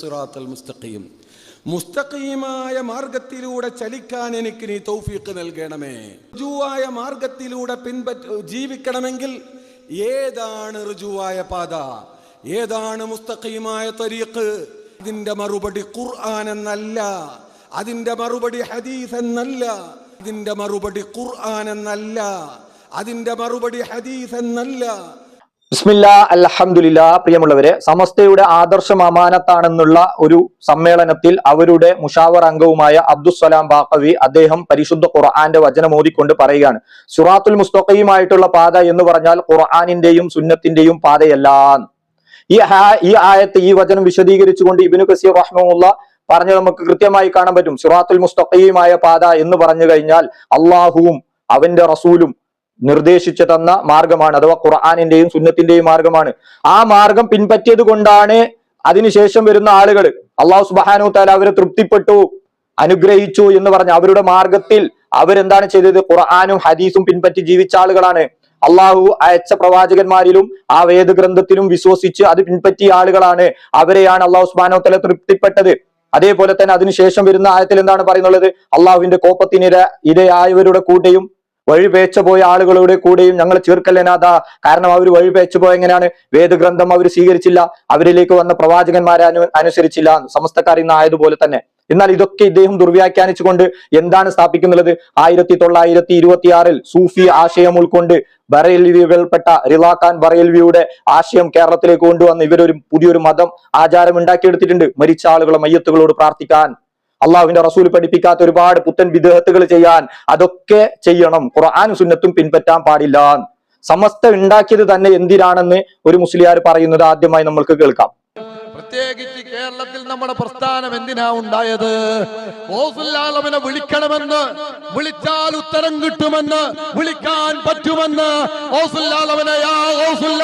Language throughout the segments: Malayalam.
സിറാത്തൽ മുസ്തഖീം മുസ്തഖീമായ മാർഗത്തിലൂടെ ചലിക്കാൻ എനിക്ക് നീ തൗഫീഖ് നൽകണമേ. ഋജുവായ മാർഗത്തിലൂടെ പിൻപറ്റ ജീവിക്കണമെങ്കിൽ ഏതാണ് ഋജുവായ പാത? ഏതാണ് മുസ്തഖീമായ തരീഖ്? ഇതിന്റെ മറുപടി ഖുർആൻ എന്നല്ല അതിന്റെ മറുപടി ഹദീസ് എന്നല്ല ഇതിന്റെ മറുപടി ഖുർആൻ എന്നല്ല അതിന്റെ മറുപടി ഹദീസ് എന്നല്ല ബിസ്മില്ല അലഹമുല്ല പ്രിയമുള്ളവരെ സമസ്തയുടെ ആദർശ അമാനത്താണെന്നുള്ള ഒരു സമ്മേളനത്തിൽ അവരുടെ മുഷാവർ അംഗവുമായ അബ്ദുസ്സലാം ബാഖവി അദ്ദേഹം പരിശുദ്ധ ഖുർആാന്റെ വചനം ഓതിക്കൊണ്ട് പറയുകയാണ്. സുറാത്തുൽ മുസ്തഖയുമായിട്ടുള്ള പാത എന്ന് പറഞ്ഞാൽ ഖുർആാനിന്റെയും സുന്നത്തിന്റെയും പാതയല്ല ഈ ഈ ആയത്ത് ഈ വചനം വിശദീകരിച്ചുകൊണ്ട് ഇബിനു കസീർ റഹ്മുള്ള പറഞ്ഞ് നമുക്ക് കൃത്യമായി കാണാൻ പറ്റും. സുറാത്തുൽ മുസ്തഖയുമായ പാത എന്ന് പറഞ്ഞു കഴിഞ്ഞാൽ അള്ളാഹുവും അവന്റെ റസൂലും നിർദ്ദേശിച്ചു തന്ന മാർഗമാണ് അഥവാ ഖുർആാനിന്റെയും സുന്നത്തിന്റെയും മാർഗമാണ്. ആ മാർഗം പിൻപറ്റിയത് കൊണ്ടാണ് അതിനുശേഷം വരുന്ന ആളുകൾ അള്ളാഹു സുബാനു താല അവരെ തൃപ്തിപ്പെട്ടു അനുഗ്രഹിച്ചു എന്ന് പറഞ്ഞ അവരുടെ മാർഗത്തിൽ അവരെന്താണ് ചെയ്തത്? ഖുർആാനും ഹദീസും പിൻപറ്റി ജീവിച്ച ആളുകളാണ്. അള്ളാഹു അയച്ച പ്രവാചകന്മാരിലും ആ വേദഗ്രന്ഥത്തിലും വിശ്വസിച്ച് അത് പിൻപറ്റിയ ആളുകളാണ്. അവരെയാണ് അള്ളാഹു സുബാനോ തല തൃപ്തിപ്പെട്ടത്. അതേപോലെ തന്നെ അതിനുശേഷം വരുന്ന ആയത്തിൽ എന്താണ് പറയുന്നത് അള്ളാഹുവിന്റെ കോപ്പത്തിനിര ഇരയായവരുടെ കൂടെയും വഴിപേച്ച പോയ ആളുകളുടെ കൂടെയും ഞങ്ങൾ ചേർക്കല്ലേനാഥ കാരണം അവർ വഴിപേച്ചു പോയ എങ്ങനെയാണ്? വേദഗ്രന്ഥം അവർ സ്വീകരിച്ചില്ല. അവരിലേക്ക് വന്ന പ്രവാചകന്മാരെ അനു അനുസരിച്ചില്ല. സമസ്തക്കാർ ഇന്ന് ആയതുപോലെ തന്നെ. എന്നാൽ ഇതൊക്കെ ഇദ്ദേഹം ദുർവ്യാഖ്യാനിച്ചുകൊണ്ട് എന്താണ് സ്ഥാപിക്കുന്നത് ആയിരത്തി തൊള്ളായിരത്തി ഇരുപത്തിയാറിൽ സൂഫി ആശയം ഉൾക്കൊണ്ട് ബറേൽവികൾപ്പെട്ട റിലാഖാൻ ബറേൽവിയുടെ ആശയം കേരളത്തിലേക്ക് കൊണ്ടുവന്ന് ഇവരൊരു പുതിയൊരു മതം ആചാരം ഉണ്ടാക്കിയെടുത്തിട്ടുണ്ട്. മരിച്ച ആളുകളെ മയ്യത്തുകളോട് പ്രാർത്ഥിക്കാൻ. അള്ളാഹുവിന്റെ റസൂൽ പഠിപ്പിക്കാത്ത ഒരുപാട് പുത്തൻ വിദേഹത്തുകൾ ചെയ്യാൻ അതൊക്കെ ചെയ്യണം. ഖുർആാനും സുന്നത്തും പിൻപറ്റാൻ പാടില്ല. സമസ്ത ഉണ്ടാക്കിയത് തന്നെ എന്തിനാണെന്ന് ഒരു മുസ്ലിയാർ പറയുന്നത് ആദ്യമായി നമ്മൾക്ക് കേൾക്കാം. പ്രത്യേകിച്ച് കേരളത്തിൽ നമ്മുടെ പ്രസ്ഥാനം എന്തിനാ ഉണ്ടായത്? ഓസുല്ലാലമനെ വിളിക്കണമെന്ന് വിളിച്ചാൽ ഉത്തരം കിട്ടുമെന്ന് വിളിക്കാൻ പറ്റുമെന്ന് ഓസുല്ലാലമനെ യാ അബ്ദുൽ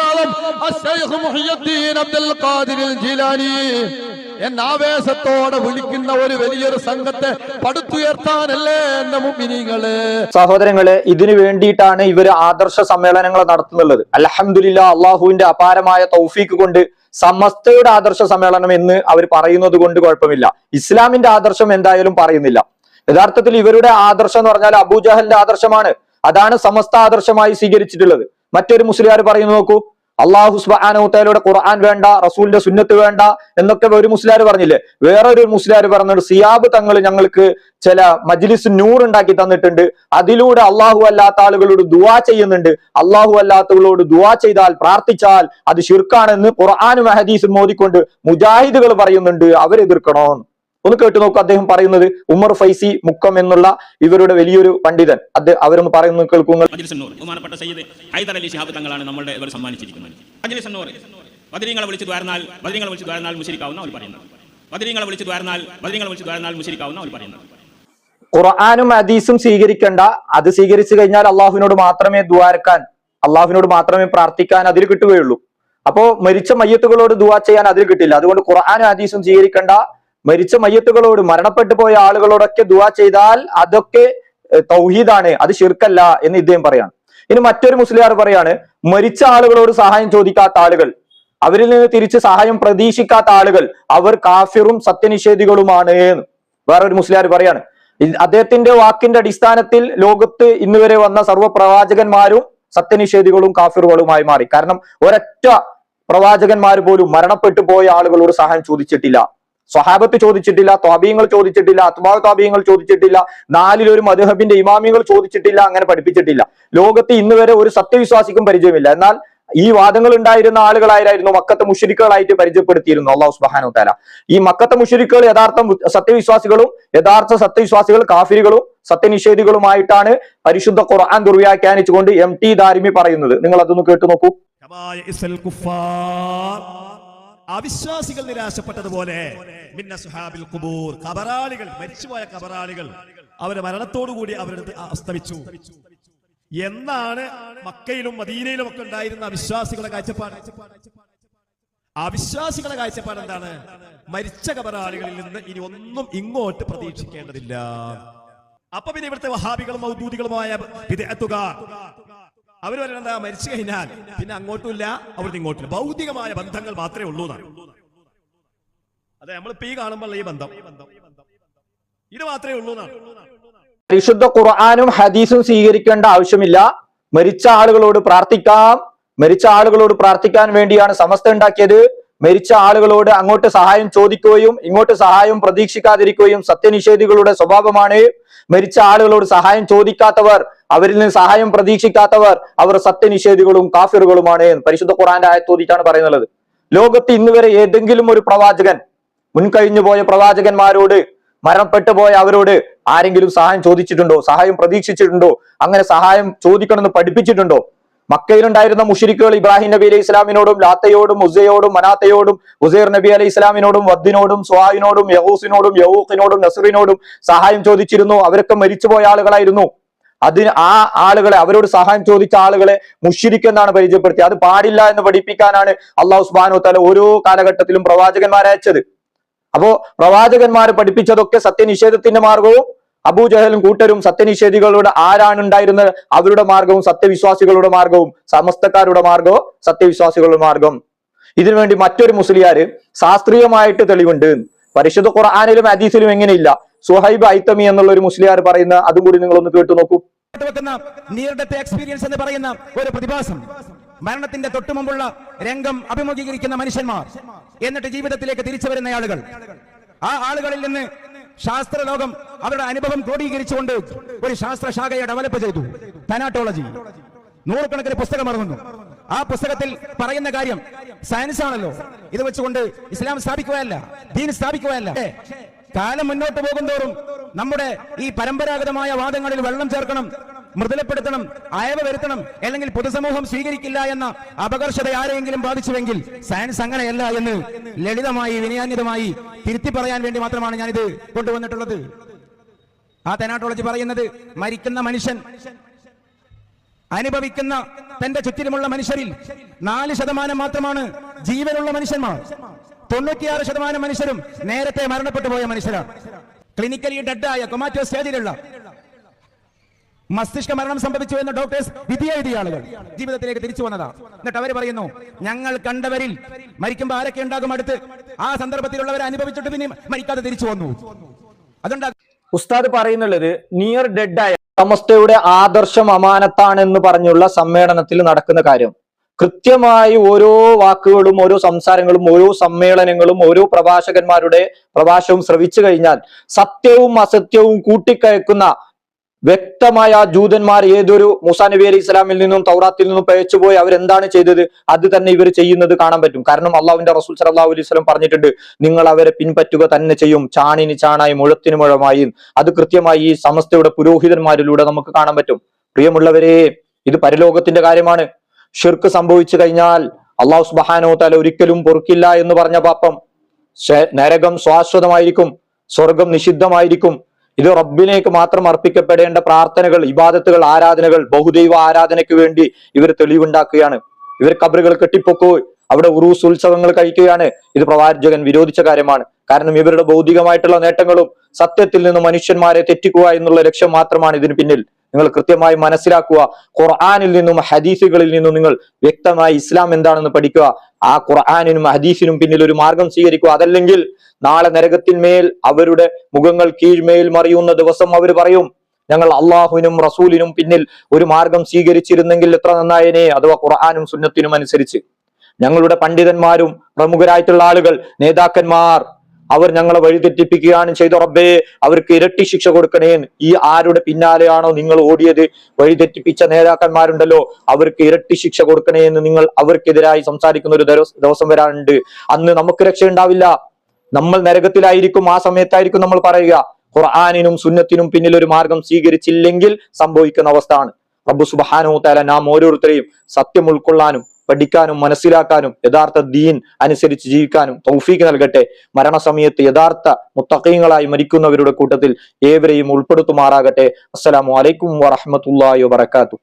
എന്ന ആവേശത്തോടെ വിളിക്കുന്ന ഒരു വലിയൊരു സംഘത്തെ പടുത്തുയർത്താനല്ലേ എന്റെ മുമ്പിനിങ്ങൾ സഹോദരങ്ങൾ ഇതിനു വേണ്ടിയിട്ടാണ് ഇവർ ആദർശ സമ്മേളനങ്ങൾ നടത്തുന്നുള്ളത്. അലഹമില്ല അള്ളാഹുവിന്റെ അപാരമായ തൗഫീക്ക് കൊണ്ട് സമസ്തയുടെ ആദർശ സമ്മേളനം എന്ന് അവർ പറയുന്നത് കൊണ്ട് കുഴപ്പമില്ല. ഇസ്ലാമിന്റെ ആദർശം എന്തായാലും പറയുന്നില്ല. യഥാർത്ഥത്തിൽ ഇവരുടെ ആദർശം എന്ന് പറഞ്ഞാൽ അബൂജഹലിന്റെ ആദർശമാണ്. അതാണ് സമസ്ത ആദർശമായി സ്വീകരിച്ചിട്ടുള്ളത്. മറ്റൊരു മുസ്ലിയാർ പറയുന്നു നോക്കൂ അള്ളാഹു സുബാനൂത്തയുടെ ഖുർആൻ വേണ്ട റസൂലിന്റെ സുന്നത്ത് വേണ്ട എന്നൊക്കെ ഒരു മുസ്ലിയാർ പറഞ്ഞില്ലേ? വേറൊരു മുസ്ലിം പറഞ്ഞത് സിയാബ് തങ്ങൾ ഞങ്ങൾക്ക് ചില മജ്ലിസ് നൂർ ഉണ്ടാക്കി തന്നിട്ടുണ്ട്. അതിലൂടെ അള്ളാഹു അല്ലാത്ത ആളുകളോട് ദുവാ ചെയ്യുന്നുണ്ട്. അള്ളാഹു അല്ലാത്തവളോട് ദുവാ ചെയ്താൽ പ്രാർത്ഥിച്ചാൽ അത് ഷിർക്കാണെന്ന് ഖുർആാനും ഹദീസും മോദിക്കൊണ്ട് മുജാഹിദുകൾ പറയുന്നുണ്ട്. അവരെതിർക്കണോന്ന്. ഒന്ന് കേട്ടു നോക്കൂ. അദ്ദേഹം പറയുന്നത് ഉമർ ഫൈസി മുക്കം എന്നുള്ള ഇവരുടെ വലിയൊരു പണ്ഡിതൻ. അത് അവരൊന്ന് പറയുന്നു നൂർ ബഹുമാനപ്പെട്ട സയ്യിദ് ഹൈദർ അലി ശിഹാബ് തങ്ങളാണ് നമ്മളുടെ ഇവർ സമ്മാനിച്ചിരിക്കുന്നത്. ബദരീങ്ങളെ വിളിച്ചു ദ്വാരനാൽ ബദരീങ്ങളെ വിളിച്ചു ദ്വാരനാൽ മുശരിക്കാവുന്ന അവർ പറയുന്നത്. ബദരീങ്ങളെ വിളിച്ചു ദ്വാരനാൽ ബദരീങ്ങളെ വിളിച്ചു ദ്വാരനാൽ മുശരിക്കാവുന്ന അവർ പറയുന്നത്. ഖുർആാനും ഹദീസും സ്വീകരിക്കേണ്ട. അത് സ്വീകരിച്ചു കഴിഞ്ഞാൽ അള്ളാഹുവിനോട് മാത്രമേ ദ്വാരക്കാൻ അള്ളാഹുവിനോട് മാത്രമേ പ്രാർത്ഥിക്കാൻ അതിൽ കിട്ടുകയുള്ളൂ. അപ്പോ മരിച്ച മയ്യത്തുകളോട് ദുവാ ചെയ്യാൻ അതിൽ കിട്ടില്ല. അതുകൊണ്ട് ഖുർആാനും ഹദീസും സ്വീകരിക്കണ്ട. മരിച്ച മയ്യത്തുകളോട് മരണപ്പെട്ടു പോയ ആളുകളോടൊക്കെ ദുവാ ചെയ്താൽ അതൊക്കെ തൗഹീദാണ് അത് ശിർക്കല്ല എന്ന് ഇദ്ദേഹം പറയാണ്. ഇനി മറ്റൊരു മുസ്ലിയാർ പറയാണ് മരിച്ച ആളുകളോട് സഹായം ചോദിക്കാത്ത ആളുകൾ അവരിൽ നിന്ന് തിരിച്ച് സഹായം പ്രതീക്ഷിക്കാത്ത ആളുകൾ അവർ കാഫിറും സത്യനിഷേധികളുമാണ് എന്ന്. വേറൊരു മുസ്ലിയാർ പറയാണ് അദ്ദേഹത്തിന്റെ വാക്കിന്റെ അടിസ്ഥാനത്തിൽ ലോകത്ത് ഇന്ന് വരെ വന്ന സർവ പ്രവാചകന്മാരും സത്യനിഷേധികളും കാഫിറുകളുമായി മാറി. കാരണം ഒരൊറ്റ പ്രവാചകന്മാർ പോലും മരണപ്പെട്ടു പോയ ആളുകളോട് സഹായം ചോദിച്ചിട്ടില്ല. സ്വഹാബത്ത് ചോദിച്ചിട്ടില്ല തോബീങ്ങൾ ചോദിച്ചിട്ടില്ല അത്മാവ് ത്വാബീങ്ങൾ ചോദിച്ചിട്ടില്ല നാലിലൊരു മധുഹബിന്റെ ഇമാമികൾ ചോദിച്ചിട്ടില്ല അങ്ങനെ പഠിപ്പിച്ചിട്ടില്ല. ലോകത്ത് ഇന്ന് വരെ ഒരു സത്യവിശ്വാസിക്കും പരിചയമില്ല. എന്നാൽ ഈ വാദങ്ങൾ ഉണ്ടായിരുന്ന ആളുകളായിരുന്നു മക്കത്തെ മുഷരിക്കുകളായിട്ട് പരിചയപ്പെടുത്തിയിരുന്നു അള്ളാഹു സുബാനു താല ഈ മക്കത്തെ മുഷരിക്കുകൾ യഥാർത്ഥ സത്യവിശ്വാസികളും യഥാർത്ഥ സത്യവിശ്വാസികൾ കാഫിരികളും സത്യനിഷേധികളുമായിട്ടാണ് പരിശുദ്ധ ഖുർആൻ ദുർവ്യാഖ്യാനിച്ചുകൊണ്ട് എം ടി ദാരിമി പറയുന്നത്. നിങ്ങൾ അതൊന്ന് കേട്ടു നോക്കൂ. അവിശ്വാസികൾ നിരാശപ്പെട്ടതുപോലെ മിന്ന സുഹാബിൽ കുബൂർ കബറാളികൾ മരിച്ചുപോയ കബറാളികൾ അവരെ മരണത്തോടുകൂടി അവരുടെ അസ്തമിച്ചു. എന്നാണ് മക്കയിലും മദീനയിലും ഒക്കെ ഉണ്ടായിരുന്ന അവിശ്വാസികളുടെ കാഴ്ചപ്പാട്. അവിശ്വാസികളുടെ കാഴ്ചപ്പാട് എന്താണ്? മരിച്ച കബറാളികളിൽ നിന്ന് ഇനി ഒന്നും ഇങ്ങോട്ട് പ്രതീക്ഷിക്കേണ്ടതില്ല. അപ്പൊ പിന്നെ ഇവിടുത്തെ വഹാബികളും മൗദൂദികളുമായ വിദേഹത്തുകാർ അവർ പറയുന്നത് മരിച്ചു കഴിഞ്ഞാൽ പിന്നെ അങ്ങോട്ടുമില്ല അവിടുന്ന് ഇങ്ങോട്ടില്ല ഭൗതികമായ ബന്ധങ്ങൾ മാത്രമേ ഉള്ളൂ എന്നാണ്. അതെ നമ്മൾ ഈ കാണുമ്പോൾ ഈ ബന്ധം? ഇത് മാത്രമേ ഉള്ളൂ എന്നാണ്. പരിശുദ്ധ ഖുർആാനും ഹദീസും സ്വീകരിക്കേണ്ട ആവശ്യമില്ല. മരിച്ച ആളുകളോട് പ്രാർത്ഥിക്കാം. മരിച്ച ആളുകളോട് പ്രാർത്ഥിക്കാൻ വേണ്ടിയാണ് സമസ്ത ഉണ്ടാക്കിയത്. മരിച്ച ആളുകളോട് അങ്ങോട്ട് സഹായം ചോദിക്കുകയും ഇങ്ങോട്ട് സഹായം പ്രതീക്ഷിക്കാതിരിക്കുകയും സത്യനിഷേധികളുടെ സ്വഭാവമാണ്. മരിച്ച ആളുകളോട് സഹായം ചോദിക്കാത്തവർ അവരിൽ നിന്ന് സഹായം പ്രതീക്ഷിക്കാത്തവർ അവർ സത്യനിഷേധികളും കാഫിറുകളുമാണ് എന്ന് പരിശുദ്ധ ഖുറാന്റെ ആയത്തോതിച്ചാണ് പറയുന്നത്. ലോകത്ത് ഇന്ന് വരെ ഏതെങ്കിലും ഒരു പ്രവാചകൻ മുൻകഴിഞ്ഞു പോയ പ്രവാചകന്മാരോട് മരണപ്പെട്ടു പോയ അവരോട് ആരെങ്കിലും സഹായം ചോദിച്ചിട്ടുണ്ടോ? സഹായം പ്രതീക്ഷിച്ചിട്ടുണ്ടോ? അങ്ങനെ സഹായം ചോദിക്കണമെന്ന് പഠിപ്പിച്ചിട്ടുണ്ടോ? മക്കയിലുണ്ടായിരുന്ന മുഷിരിക്കുകൾ ഇബ്രാഹിം നബി അലൈഹി ഇസ്ലാമിനോടും ലാത്തയോടും ഉസയോടും മനാത്തയോടും ഉസൈർ നബി അലൈഹി ഇസ്ലാമിനോടും വദ്ദിനോടും സ്വാഹിനോടും യഹൂസിനോടും യഹൂഖിനോടും നസറിനോടും സഹായം ചോദിച്ചിരുന്നു. അവരൊക്കെ മരിച്ചുപോയ ആളുകളായിരുന്നു. അതിന് ആ ആളുകളെ അവരോട് സഹായം ചോദിച്ച ആളുകളെ മുഷിരിക്ക് എന്നാണ് പരിചയപ്പെടുത്തിയത്. അത് പാടില്ല എന്ന് പഠിപ്പിക്കാനാണ് അള്ളാഹു സുബാനോ തല ഓരോ കാലഘട്ടത്തിലും പ്രവാചകന്മാരെ അയച്ചത്. അപ്പോ പ്രവാചകന്മാർ പഠിപ്പിച്ചതൊക്കെ സത്യനിഷേധത്തിന്റെ മാർഗവും അബൂജഹലും കൂട്ടരും സത്യനിഷേധികളുടെ ആരാണ് ഉണ്ടായിരുന്നത്? അവരുടെ മാർഗവും സത്യവിശ്വാസികളുടെ മാർഗവും സമസ്തക്കാരുടെ മാർഗവും സത്യവിശ്വാസികളുടെ മാർഗം ഇതിനുവേണ്ടി മറ്റൊരു മുസ്ലിയാര് ശാസ്ത്രീയമായിട്ട് തെളിവുണ്ട്. പരിശുദ്ധ ഖുർആാനിലും ഹദീസിലും എങ്ങനെയില്ല? സുഹൈബ് ഐത്തമി എന്നുള്ള ഒരു മുസ്ലിയാർ പറയുന്ന അതും കൂടി നിങ്ങൾ ഒന്ന് കേട്ടു നോക്കൂ. എക്സ്പീരിയൻസ് എന്ന് പറയുന്ന ഒരു പ്രതിഭാസം. മരണത്തിന്റെ തൊട്ടുമുമ്പുള്ള രംഗം അഭിമുഖീകരിക്കുന്ന മനുഷ്യന്മാർ. എന്നിട്ട് ജീവിതത്തിലേക്ക് തിരിച്ചു വരുന്ന ആളുകൾ. ആ ആളുകളിൽ നിന്ന് ശാസ്ത്ര ലോകം അവരുടെ അനുഭവം ക്രോഡീകരിച്ചുകൊണ്ട് ഒരു ശാസ്ത്രശാഖയെ ഡെവലപ്പ് ചെയ്തു. തനാട്ടോളജി നൂറുകണക്കിന് പുസ്തകം ഇറങ്ങുന്നു ആ പുസ്തകത്തിൽ പറയുന്ന കാര്യം സയൻസ് ആണല്ലോ. ഇത് വെച്ചുകൊണ്ട് ഇസ്ലാം സ്ഥാപിക്കുകയല്ല ദീൻ സ്ഥാപിക്കുകയല്ല. കാലം മുന്നോട്ട് പോകുന്തോറും നമ്മുടെ ഈ പരമ്പരാഗതമായ വാദങ്ങളിൽ വെള്ളം ചേർക്കണം മൃദുലപ്പെടുത്തണം അയവ് വരുത്തണം അല്ലെങ്കിൽ പൊതുസമൂഹം സ്വീകരിക്കില്ല എന്ന അപകർഷത ആരെയെങ്കിലും ബാധിച്ചുവെങ്കിൽ സയൻസ് അങ്ങനെയല്ല എന്ന് ലളിതമായി വിനയാന്യതമായി തിരുത്തി പറയാൻ വേണ്ടി മാത്രമാണ് ഞാനിത് കൊണ്ടുവന്നിട്ടുള്ളത്. ആ തെനാട്ടോളജി പറയുന്നത് മരിക്കുന്ന മനുഷ്യൻ അനുഭവിക്കുന്ന തന്റെ ചുറ്റിലുമുള്ള മനുഷ്യരിൽ നാല് ശതമാനം മാത്രമാണ് ജീവനുള്ള മനുഷ്യന്മാർ. തൊണ്ണൂറ്റിയാറ് ശതമാനം മനുഷ്യരും നേരത്തെ മരണപ്പെട്ടു പോയ മനുഷ്യരാണ്. ക്ലിനിക്കലി ഡെഡായ കൊമാറ്റോ സ്റ്റേജിലുള്ള മസ്തിഷ്ക മരണം സംഭവിച്ചു എന്ന ഡോക്ടേഴ്സ് വിധിയ വിധിയ ആളുകൾ ജീവിതത്തിലേക്ക് തിരിച്ചു വന്നതാ. എന്നിട്ട് അവർ പറയുന്നു ഞങ്ങൾ കണ്ടവരിൽ മരിക്കുമ്പോൾ ആരൊക്കെ ഉണ്ടാകും അടുത്ത്? ആ സന്ദർഭത്തിലുള്ളവരെ അനുഭവിച്ചിട്ട് പിന്നെ മരിക്കാതെ തിരിച്ചു വന്നു. അതുണ്ടാ ഉസ്താദ് പറയുന്നുള്ളത് നിയർ ഡെഡ് ആയ സമസ്തയുടെ ആദർശം അമാനത്താണ് എന്ന് പറഞ്ഞുള്ള സമ്മേളനത്തിൽ നടക്കുന്ന കാര്യം. കൃത്യമായി ഓരോ വാക്കുകളും ഓരോ സംസാരങ്ങളും ഓരോ സമ്മേളനങ്ങളും ഓരോ പ്രഭാഷകന്മാരുടെ പ്രഭാഷവും ശ്രവിച്ചു കഴിഞ്ഞാൽ സത്യവും അസത്യവും കൂട്ടിക്കയക്കുന്ന വ്യക്തമായ ജൂതന്മാർ ഏതൊരു മൂസാ നബി അലി ഇസ്ലാമിൽ നിന്നും തൗറാത്തിൽ നിന്നും പയച്ചുപോയി അവരെന്താണ് ചെയ്തത്? അത് തന്നെ ഇവർ ചെയ്യുന്നത് കാണാൻ പറ്റും. കാരണം അള്ളാഹുവിന്റെ റസൂൽ സലാഹു അലൈഹി സ്വലം പറഞ്ഞിട്ടുണ്ട് നിങ്ങൾ അവരെ പിൻപറ്റുക തന്നെ ചെയ്യും. ചാണിന് ചാണായി മുഴത്തിന് മുഴമായി. അത് കൃത്യമായി ഈ സമസ്തയുടെ പുരോഹിതന്മാരിലൂടെ നമുക്ക് കാണാൻ പറ്റും. പ്രിയമുള്ളവരെ ഇത് പരലോകത്തിന്റെ കാര്യമാണ്. ഷിർക്ക് സംഭവിച്ചു കഴിഞ്ഞാൽ അള്ളാഹു സുബാനോ തല ഒരിക്കലും പൊറുക്കില്ല എന്ന് പറഞ്ഞ പാപ്പം നരകം ശാശ്വതമായിരിക്കും സ്വർഗം നിഷിദ്ധമായിരിക്കും. ഇത് റബ്ബിനേക്ക് മാത്രം അർപ്പിക്കപ്പെടേണ്ട പ്രാർത്ഥനകൾ ഇബാദത്തുകൾ ആരാധനകൾ ബഹുദൈവ ആരാധനയ്ക്ക് വേണ്ടി ഇവർ തെളിവുണ്ടാക്കുകയാണ്. ഇവർ കബറുകൾ കെട്ടിപ്പൊക്കോ അവിടെ ഉറൂസ് ഉത്സവങ്ങൾ കഴിക്കുകയാണ്. ഇത് പ്രവാചകൻ വിരോധിച്ച കാര്യമാണ്. കാരണം ഇവരുടെ ഭൗതികമായിട്ടുള്ള നേട്ടങ്ങളും സത്യത്തിൽ നിന്ന് മനുഷ്യന്മാരെ തെറ്റിക്കുക എന്നുള്ള ലക്ഷ്യം മാത്രമാണ് ഇതിന് പിന്നിൽ. നിങ്ങൾ കൃത്യമായി മനസ്സിലാക്കുക ഖുർആാനിൽ നിന്നും ഹദീസുകളിൽ നിന്നും നിങ്ങൾ വ്യക്തമായി ഇസ്ലാം എന്താണെന്ന് പഠിക്കുക. ആ ഖുർആാനിനും ഹദീസിനും പിന്നിൽ ഒരു മാർഗം സ്വീകരിക്കുക. അതല്ലെങ്കിൽ നാളെ നരകത്തിന്മേൽ അവരുടെ മുഖങ്ങൾ കീഴ്മേൽ മറിയുന്ന ദിവസം അവർ പറയും ഞങ്ങൾ അള്ളാഹുവിനും റസൂലിനും പിന്നിൽ ഒരു മാർഗം സ്വീകരിച്ചിരുന്നെങ്കിൽ എത്ര നന്നായനെ? അഥവാ ഖുർആാനും സുന്നത്തിനും അനുസരിച്ച്. ഞങ്ങളുടെ പണ്ഡിതന്മാരും പ്രമുഖരായിട്ടുള്ള ആളുകൾ നേതാക്കന്മാർ അവർ ഞങ്ങളെ വഴിതെറ്റിപ്പിക്കുകയാണ് ചെയ്ത റബ്ബേ അവർക്ക് ഇരട്ടി ശിക്ഷ കൊടുക്കണേ. ഈ ആരുടെ പിന്നാലെയാണോ നിങ്ങൾ ഓടിയത്? വഴിതെറ്റിപ്പിച്ച നേതാക്കന്മാരുണ്ടല്ലോ. അവർക്ക് ഇരട്ടി ശിക്ഷ കൊടുക്കണേ എന്ന് നിങ്ങൾ അവർക്കെതിരായി സംസാരിക്കുന്ന ഒരു ദിവസ- വരാനുണ്ട്. അന്ന് നമുക്ക് രക്ഷ ഉണ്ടാവില്ല. നമ്മൾ നരകത്തിലായിരിക്കും. ആ സമയത്തായിരിക്കും നമ്മൾ പറയുക. ഖുർആാനിനും സുന്നത്തിനും പിന്നിൽ ഒരു മാർഗം സ്വീകരിച്ചില്ലെങ്കിൽ സംഭവിക്കുന്ന അവസ്ഥയാണ്. റബ്ബു സുബാനോ താല നാം ഓരോരുത്തരെയും സത്യം ഉൾക്കൊള്ളാനും പഠിക്കാനും മനസ്സിലാക്കാനും യഥാർത്ഥ ദീൻ അനുസരിച്ച് ജീവിക്കാനും തൗഫീക്ക് നൽകട്ടെ. മരണസമയത്ത് യഥാർത്ഥ മുത്തക്കീങ്ങളായി മരിക്കുന്നവരുടെ കൂട്ടത്തിൽ ഏവരെയും ഉൾപ്പെടുത്തുമാറാകട്ടെ. അസ്സലാമു അലൈക്കും വറഹ്മത്തുള്ളാഹി വബറകാതുഹു.